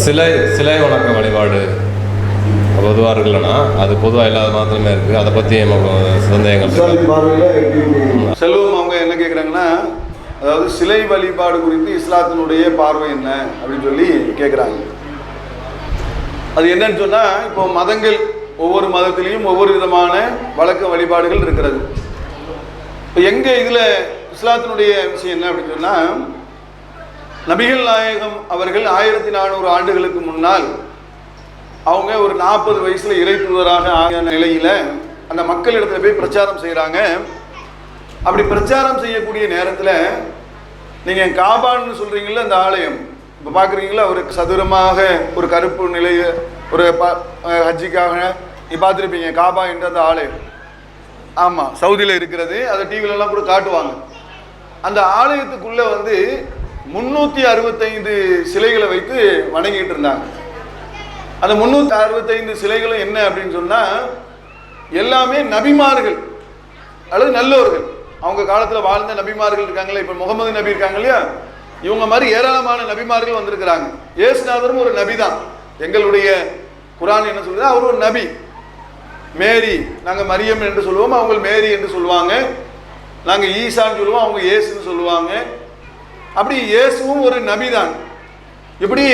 சிலை சிலை வணக்க வழிபாடு பொதுவாக இருக்குல்லனா அது பொதுவாக இல்லாத மாத்திரமே இருக்குது அதை பற்றி நமக்கு சந்தேகங்கள் செல்வம் அவங்க என்ன கேட்குறாங்கன்னா அதாவது சிலை வழிபாடு குறித்து இஸ்லாத்தினுடைய பார்வை என்ன அப்படின்னு சொல்லி கேட்குறாங்க அது என்னன்னு சொன்னால் இப்போ மதங்கள் ஒவ்வொரு மதத்திலையும் ஒவ்வொரு விதமான வழக்க வழிபாடுகள் இருக்கிறது. இப்போ எங்கே இதில் இஸ்லாத்தினுடைய விஷயம் என்ன அப்படின்னு சொன்னால் நபிகள் நாயகம் அவர்கள் ஆயிரத்தி நானூறு ஆண்டுகளுக்கு முன்னால் அவங்க ஒரு நாற்பது வயசுல இறை தூதராக ஆகிய நிலையில அந்த மக்களிடத்துல போய் பிரச்சாரம் செய்கிறாங்க அப்படி பிரச்சாரம் செய்யக்கூடிய நேரத்தில் நீங்கள் காபான்னு சொல்கிறீங்களா அந்த ஆலயம் இப்போ பார்க்குறீங்களா ஒரு சதுரமாக ஒரு கருப்பு நிலை ஒரு ப ஹஜ்ஜிக்காக நீ பார்த்துருப்பீங்க காபா என்ற அந்த ஆலயம். ஆமாம் சவுதியில் இருக்கிறது அதை டிவிலெலாம் கூட காட்டுவாங்க. அந்த ஆலயத்துக்குள்ளே வந்து முன்னூற்றி அறுபத்தைந்து சிலைகளை வைத்து வணங்கிட்டு இருந்தாங்க. அந்த முந்நூற்றி அறுபத்தைந்து சிலைகளும் என்ன அப்படின்னு சொன்னால் எல்லாமே நபிமார்கள் அல்லது நல்லவர்கள் அவங்க காலத்தில் வாழ்ந்த நபிமார்கள் இருக்காங்களே இப்போ முகமது நபி இருக்காங்க இல்லையா? இவங்க மாதிரி ஏராளமான நபிமார்கள் வந்திருக்கிறாங்க. ஏசுநாதரும் ஒரு நபி தான் எங்களுடைய குரான் என்ன சொல்லுது? அவர் ஒரு நபி. மேரி நாங்கள் மரியம் என்று சொல்லுவோம் அவங்க மேரி என்று சொல்லுவாங்க. நாங்கள் ஈசான்னு சொல்லுவோம் அவங்க ஏசுன்னு சொல்லுவாங்க. அப்படி இயேசுவும் ஒரு நபி தான் இப்படி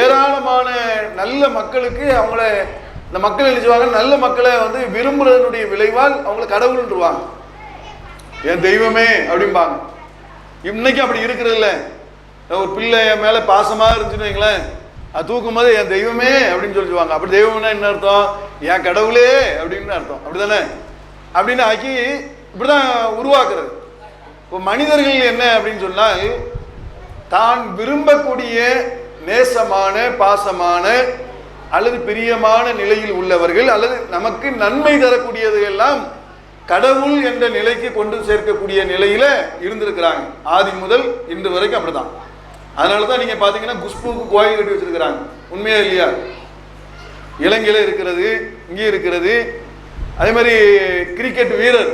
ஏராளமான நல்ல மக்களுக்கு அவங்கள இந்த மக்கள் எழுதுவாங்க நல்ல மக்களை வந்து விரும்புறதனுடைய விளைவால் அவங்கள கடவுள்ன்றுவாங்க என் தெய்வமே அப்படிம்பாங்க. இன்னைக்கு அப்படி இருக்கிறது இல்லை ஒரு பிள்ளை என் மேலே பாசமாக இருந்துச்சுன்னு வைங்களேன். அது தூக்கும் போது என் தெய்வமே அப்படின்னு சொல்லி சொல்லுவாங்க. அப்படி தெய்வம்னா என்ன அர்த்தம்? என் கடவுளே அப்படின்னு அர்த்தம். அப்படிதானே அப்படின்னு ஆக்கி இப்படிதான் உருவாக்குறது. இப்போ மனிதர்கள் என்ன அப்படின்னு சொன்னால் தான் விரும்பக்கூடிய நேசமான பாசமான அல்லது பிரியமான நிலையில் உள்ளவர்கள் அல்லது நமக்கு நன்மை தரக்கூடியது எல்லாம் கடவுள் என்ற நிலைக்கு கொண்டு சேர்க்கக்கூடிய நிலையில இருந்திருக்கிறாங்க. ஆதி முதல் இன்று வரைக்கும் அப்படிதான். அதனால தான் நீங்க பாத்தீங்கன்னா குஷ்புக்கு கோயில் கட்டி வச்சிருக்கிறாங்க. உண்மையா இல்லையா? இலங்கையில இருக்கிறது இங்கே இருக்கிறது. அதே மாதிரி கிரிக்கெட் வீரர்.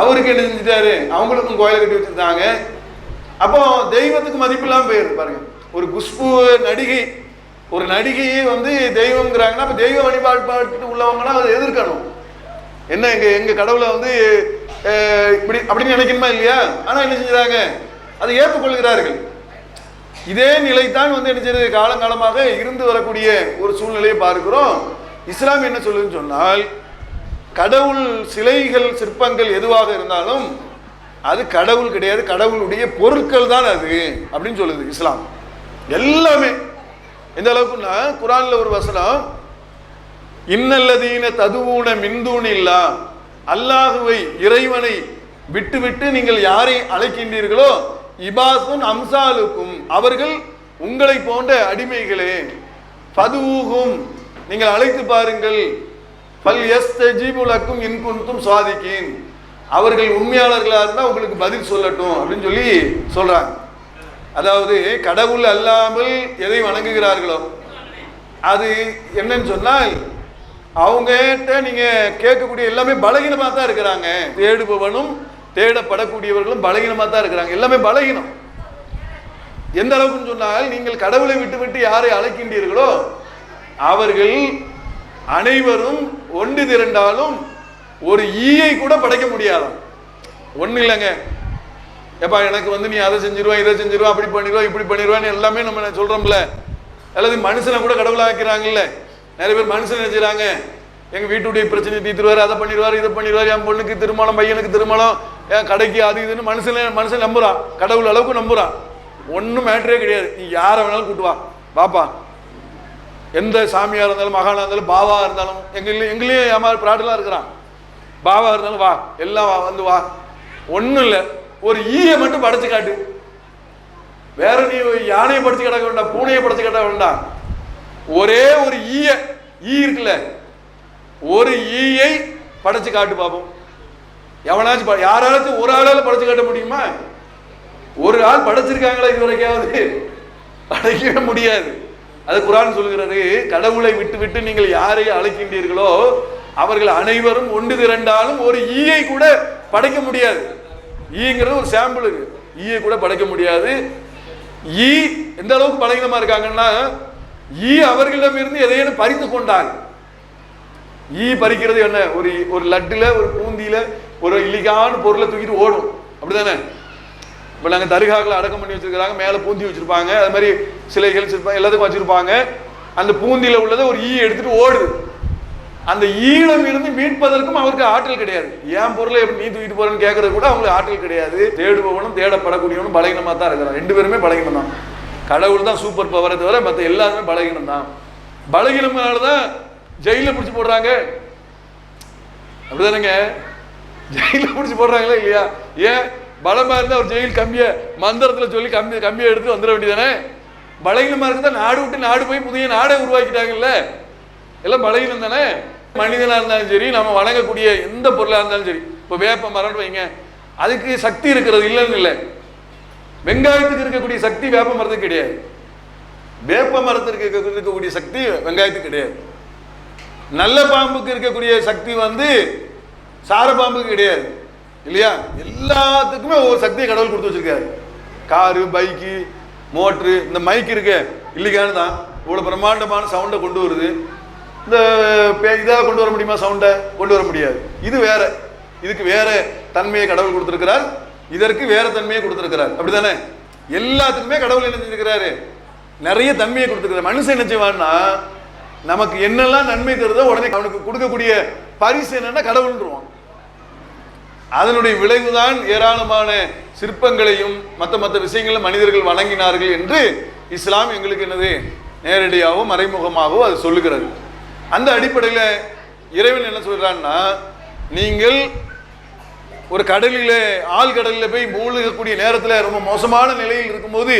அவருக்கு என்ன செஞ்சிட்டாரு. அவங்களுக்கும் கோயில் கட்டி வச்சிருந்தாங்க. அப்போ தெய்வத்துக்கு மதிப்பு இல்லாம பாருங்க. ஒரு குஷ்பு நடிகை ஒரு நடிகையே வந்து தெய்வம்ங்கிறாங்கன்னா அப்ப தெய்வ வழிபாட்டு உள்ளவங்கன்னா அதை எதிர்க்கணும். என்ன எங்க எங்க கடவுளை வந்து இப்படி அப்படின்னு நினைக்கணுமா இல்லையா? ஆனா என்ன செஞ்சுறாங்க? அதை ஏற்றுக்கொள்கிறார்கள். இதே நிலைத்தான் வந்து என்ன செய்யுது? காலங்காலமாக இருந்து வரக்கூடிய ஒரு சூழ்நிலையை பார்க்கிறோம். இஸ்லாம் என்ன சொல்லுதுன்னு சொன்னால் கடவுள் சிலைகள் சிற்பங்கள் எதுவாக இருந்தாலும் அது கடவுள் கிடையாது. கடவுளுடைய பொருட்கள் தான் அது அப்படின்னு சொல்லுது இஸ்லாம். எல்லாமே. எந்த அளவுக்குன்னா குரான்ல ஒரு வசனம் இன்னல்லதீன ததுவூன மின்தூன் இல்லா அல்லாஹுவை இறைவனை விட்டு விட்டு நீங்கள் யாரை அழைக்கின்றீர்களோ இபாசும் அம்சாலுக்கும் அவர்கள் உங்களை போன்ற அடிமைகளே பதுவூகும் நீங்கள் அழைத்து பாருங்கள் பல் எஸ் ஜீபுலக்கும் இன்குன்தும் சுவாதிக்கின். அவர்கள் உண்மையாளர்களாக இருந்தால் உங்களுக்கு பதில் சொல்லட்டும் அப்படின்னு சொல்லி சொல்கிறாங்க அதாவது கடவுள் அல்லாமல் எதை வணங்குகிறார்களோ? அது என்னன்னு சொன்னால் அவங்ககிட்ட நீங்கள் கேட்கக்கூடிய எல்லாமே பலகீனமாக தான் இருக்கிறாங்க. தேடுபவனும் தேடப்படக்கூடியவர்களும் பலகீனமாக தான் இருக்கிறாங்க. எல்லாமே பலகீனம். எந்த அளவுக்குன்னு சொன்னால் நீங்கள் கடவுளை விட்டு விட்டு யாரை அழைக்கின்றீர்களோ அவர்கள் அனைவரும் ஒன்று திரண்டாலும் ஒரு ஈயை கூட படைக்க முடியாதாம். ஒன்றும் இல்லைங்க. ஏப்பா எனக்கு வந்து நீ அதை செஞ்சிருவா இதை செஞ்சிருவா அப்படி பண்ணிடுவா இப்படி பண்ணிடுவான்னு எல்லாமே நம்ம சொல்கிறோம்ல அல்லது மனுஷனை கூட கடவுளாக்கிறாங்கல்ல. நிறைய பேர் மனுஷன் நினைச்சுறாங்க எங்கள் வீட்டுடைய பிரச்சனை தீர்த்துருவார் அதை பண்ணிடுவார் இதை பண்ணிடுவார் என் பொண்ணுக்கு திருமணம் பையனுக்கு திருமணம் என் கடைக்கு அது இதுன்னு மனுஷன் மனுஷன் நம்புறான். கடவுள் அளவுக்கு நம்புறான். ஒன்றும் மேட்டரே கிடையாது. நீ யாரை வேணாலும் கூட்டுவா பாப்பா எந்த சாமியாக இருந்தாலும் மகானாக இருந்தாலும் பாவா இருந்தாலும் எங்க எங்களையும் ஏமாறு பிராட்டெல்லாம் இருக்கிறான். பாவா இருந்தாலும் வா எல்லாம் வா வந்து வா. ஒன்றும் இல்லை. ஒரு ஈயை மட்டும் படைச்சு காட்டு. வேற நீ யானையை படைச்சு கிடக்க வேண்டாம் பூனையை படைச்சு கிடக்க வேண்டாம். ஒரே ஒரு ஈய ஈ இருக்குல்ல. ஒரு ஈயை படைச்சு காட்டு பாப்போம். எவனாச்சும் யாராலும் ஒரு ஆளால படைச்சு காட்ட முடியுமா? ஒரு ஆள் படைச்சிருக்காங்களா இது வரைக்காவது படைக்கவே முடியாது. அது குரான் சொல்கிறது கடவுளை விட்டு விட்டு நீங்கள் யாரை அழைக்கின்றீர்களோ அவர்கள் அனைவரும் ஒன்று திரண்டாலும் ஒரு ஈயை கூட படைக்க முடியாது. ஈங்கிறது ஒரு சாம்பிள் ஈயை கூட படைக்க முடியாது. ஈ எந்த அளவுக்கு பலகீனமா இருக்காங்கன்னா ஈ அவர்களிடமிருந்து எதையேனும் பறித்து கொண்டால் ஈ பறிக்கிறது என்ன? ஒரு ஒரு லட்டுல ஒரு பூந்தியில ஒரு இல்லிகான பொருளை தூக்கிட்டு ஓடும். அப்படிதானே இப்போ நாங்கள் தர்காக்களை அடக்கம் பண்ணி வச்சிருக்கிறாங்க மேலே பூந்தி வச்சிருப்பாங்க அது மாதிரி சிலைகள் வச்சிருப்பாங்க எல்லாத்துக்கும் வச்சிருப்பாங்க. அந்த பூந்தியில உள்ளதை ஒரு ஈ எடுத்துட்டு ஓடுது. அந்த ஈழம் இருந்து மீட்பதற்கும் அவருக்கு ஆற்றல் கிடையாது. ஏன் பொருளை எப்படி நீ தூக்கிட்டு போறேன்னு கேட்கறது கூட அவங்களுக்கு ஆற்றல் கிடையாது. தேடுபவனும் தேடப்படக்கூடியவனும் பலகீனமாக தான் இருக்கிறான். ரெண்டு பேருமே பலகீனம் தான் கடவுள் தான் சூப்பர் பவரை தவிர மற்ற எல்லாருமே பலகீனம் தான் பலகீனம்னால தான் ஜெயிலில் பிடிச்சி போடுறாங்க. அப்படிதானுங்க? ஜெயிலில் பிடிச்சி போடுறாங்களா இல்லையா? ஏன்? பலமா இருந்தா ஒரு ஜெயில் கம்பிய மந்திரத்துல சொல்லி கம்பி கம்பியை எடுத்து வந்துட வேண்டியதானே பலகீனமா இருந்தா நாடு விட்டு நாடு போய் புதிய நாடே உருவாக்கிட்டாங்கல்ல? எல்லாம் பலகீனம் தானே? மனிதனா இருந்தாலும் சரி நம்ம வணங்கக்கூடிய எந்த பொருளா இருந்தாலும் சரி. இப்போ வேப்ப மரம் வைங்க. அதுக்கு சக்தி இருக்கிறது இல்லைன்னு இல்லை. வெங்காயத்துக்கு இருக்கக்கூடிய சக்தி வேப்ப மரத்துக்கு கிடையாது. வேப்ப மரத்திற்கு இருக்க- இருக்கக்கூடிய சக்தி வெங்காயத்துக்கு கிடையாது. நல்ல பாம்புக்கு இருக்கக்கூடிய சக்தி வந்து சார பாம்புக்கு கிடையாது. இல்லையா? எல்லாத்துக்குமே ஒவ்வொரு சக்தியை கடவுள் கொடுத்து வச்சிருக்காரு. காரு பைக்கு மோட்ரு இந்த மைக் இருக்கு இல்லைக்கானு தான். இவ்வளோ பிரம்மாண்டமான சவுண்டை கொண்டு வருது. இந்த இதாக கொண்டு வர முடியுமா சவுண்டை கொண்டு வர முடியாது. இது வேற. இதுக்கு வேற தன்மையை கடவுள் கொடுத்துருக்கிறார். இதற்கு வேற தன்மையை கொடுத்துருக்கிறார். அப்படிதானே எல்லாத்துக்குமே கடவுள் என்ன செஞ்சிருக்கிறாரு? நிறைய தன்மையை கொடுத்துருக்காரு மனுஷன் என்ன செய்வான்னா நமக்கு என்னெல்லாம் நன்மை தருதோ உடனே அவனுக்கு கொடுக்கக்கூடிய பரிசு என்னன்னா கடவுள்ன்றுவான். அதனுடைய விளைவுதான் ஏராளமான சிற்பங்களையும் மற்ற மற்ற விஷயங்களும் மனிதர்கள் வணங்கினார்கள் என்று இஸ்லாம் எங்களுக்கு என்னது? நேரடியாகவோ மறைமுகமாகவோ அது சொல்லுகிறது. அந்த அடிப்படையில் இறைவன் என்ன சொல்கிறான்னா நீங்கள் ஒரு கடலில் ஆழ்கடலில் போய் மூழ்கக்கூடிய நேரத்தில் ரொம்ப மோசமான நிலையில் இருக்கும்போது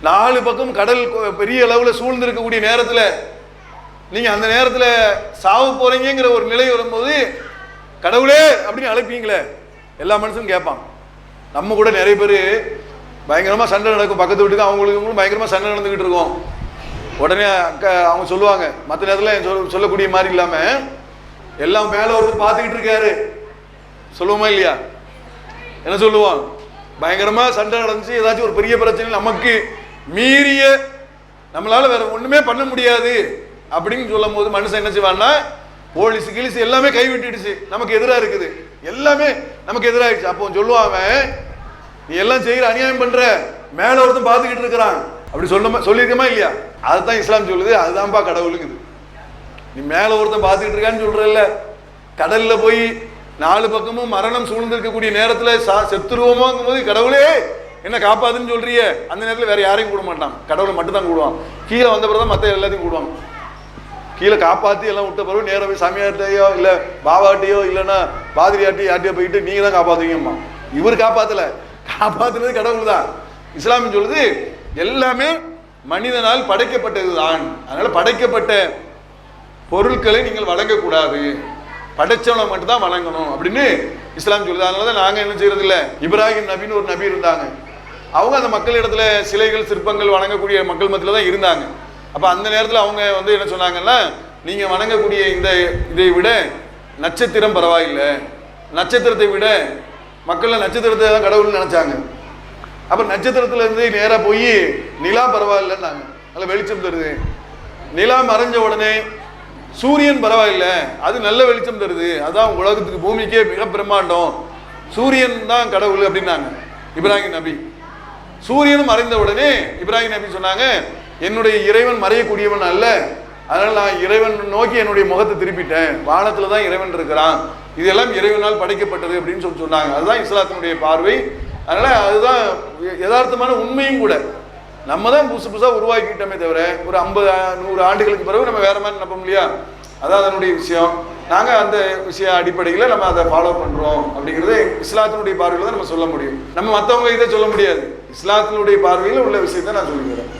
நாலு பக்கம் கடல் பெரிய அளவில் சூழ்ந்து இருக்கக்கூடிய நேரத்தில் நீங்கள் அந்த நேரத்தில் சாவு போகிறீங்கிற ஒரு நிலை வரும்போது கடவுளே அப்படின்னு அழைப்பீங்களே எல்லா மனுஷனும் கேட்பான். நம்ம கூட நிறைய பேர் பயங்கரமாக சண்டை நடக்கும். பக்கத்து வீட்டுக்கு அவங்களுக்கு பயங்கரமாக சண்டை நடந்துக்கிட்டு இருக்கோம். உடனே அக்கா அவங்க சொல்லுவாங்க மற்ற நேரத்தில் சொல் சொல்லக்கூடிய மாதிரி இல்லாமல் எல்லாம் மேலே ஒருத்தர் பார்த்துக்கிட்டு இருக்காரு. சொல்லுவோமா இல்லையா? என்ன சொல்லுவான்? பயங்கரமா சண்டை நடந்துச்சு ஏதாச்சும் ஒரு பெரிய பிரச்சனை நமக்கு மீறிய நம்மளால வேற ஒண்ணுமே பண்ண முடியாது அப்படின்னு சொல்லும் போது மனுஷன் என்ன செய்வான்னா போலீஸ் கிழிச்சு எல்லாமே கைவிட்டுடுச்சு. நமக்கு எதிராக இருக்குது. எல்லாமே நமக்கு எதிராயிடுச்சு. அப்போ சொல்லுவான் அவன் நீ எல்லாம் செய்கிற அநியாயம் பண்ற. மேல ஒருத்தன் பார்த்துக்கிட்டு இருக்கிறான். அப்படி சொல்ல சொல்லியிருக்கமா இல்லையா? அதுதான் இஸ்லாம் சொல்லுது. அதுதான்ப்பா கடவுளுங்குது. நீ மேல ஒருத்தன் பார்த்துக்கிட்டு இருக்கான்னு சொல்றல்ல. கடல்ல போய் நாலு பக்கமும் மரணம் சூழ்ந்திருக்கக்கூடிய நேரத்தில் சா- செத்துருவோமோங்கும் போது கடவுளே என்ன காப்பாதுன்னு சொல்றிய? அந்த நேரத்தில் வேற யாரையும் கூட மாட்டான் கடவுளை மட்டும் தான் கூடுவான். கீழே வந்த பிறகு தான் மற்ற எல்லாத்தையும் கூடுவாங்க கீழே காப்பாற்றி எல்லாம் விட்ட பிறகு நேரம் போய் சாமியார்ட்டையோ இல்லை பாவாட்டையோ இல்லைன்னா பாதிரியாட்டி யார்ட்டையோ போயிட்டு நீங்கள் தான் காப்பாற்றுவீங்கம்மா இவர் காப்பாற்றல காப்பாற்றுனது கடவுள் தான். இஸ்லாமின் சொல்லுது எல்லாமே மனிதனால் படைக்கப்பட்டது தான். அதனால் படைக்கப்பட்ட பொருட்களை நீங்கள் வழங்கக்கூடாது. படைச்சவனை மட்டும் தான் வணங்கணும் அப்படின்னு இஸ்லாம் சொல்லுது. அதனால தான் நாங்கள் என்ன செய்யறது இல்லை இப்ராஹிம் நபின்னு ஒரு நபி இருந்தாங்க. அவங்க அந்த மக்கள் இடத்துல சிலைகள் சிற்பங்கள் வணங்கக்கூடிய மக்கள் மத்தியில் தான் இருந்தாங்க. அப்போ அந்த நேரத்தில் அவங்க வந்து என்ன சொன்னாங்கன்னா நீங்கள் வணங்கக்கூடிய இந்த இதை விட நட்சத்திரம் பரவாயில்லை. நட்சத்திரத்தை விட மக்கள் நட்சத்திரத்தை தான் கடவுள்னு நினைச்சாங்க. அப்போ நட்சத்திரத்துலேருந்து இருந்து போய் நிலா பரவாயில்லைன்னாங்க. நல்ல வெளிச்சம் தருது. நிலா மறைஞ்ச உடனே சூரியன் பரவாயில்ல. அது நல்ல வெளிச்சம் தருது. அதான் உலகத்துக்கு பூமிக்கே மிக பிரம்மாண்டம். சூரியன் தான் கடவுள் அப்படின்னாங்க. இப்ராஹிம் நபி. சூரியனும் மறைந்த உடனே இப்ராஹிம் நபி சொன்னாங்க என்னுடைய இறைவன் மறையக்கூடியவன் அல்ல. அதனால் நான் இறைவன் நோக்கி என்னுடைய முகத்தை திருப்பிட்டேன். வானத்தில் தான் இறைவன் இருக்கிறான். இதெல்லாம் இறைவனால் படைக்கப்பட்டது அப்படின்னு சொல்லி சொன்னாங்க. அதுதான் இஸ்லாத்தினுடைய பார்வை. அதனால் அதுதான் யதார்த்தமான உண்மையும் கூட. நம்ம தான் புதுசு புதுசாக உருவாக்கிட்டோமே தவிர ஒரு ஐம்பது நூறு ஆண்டுகளுக்கு பிறகு நம்ம வேற மாதிரி நினைப்போம் இல்லையா? அதான் அதனுடைய விஷயம். நாங்கள் அந்த விஷய அடிப்படையில் நம்ம அதை ஃபாலோ பண்ணுறோம் அப்படிங்கிறது இஸ்லாத்தினுடைய பார்வையில் தான் நம்ம சொல்ல முடியும். நம்ம மற்றவங்க இதை சொல்ல முடியாது. இஸ்லாத்தினுடைய பார்வையில் உள்ள விஷயத்தை நான் சொல்லிக்கிறேன்.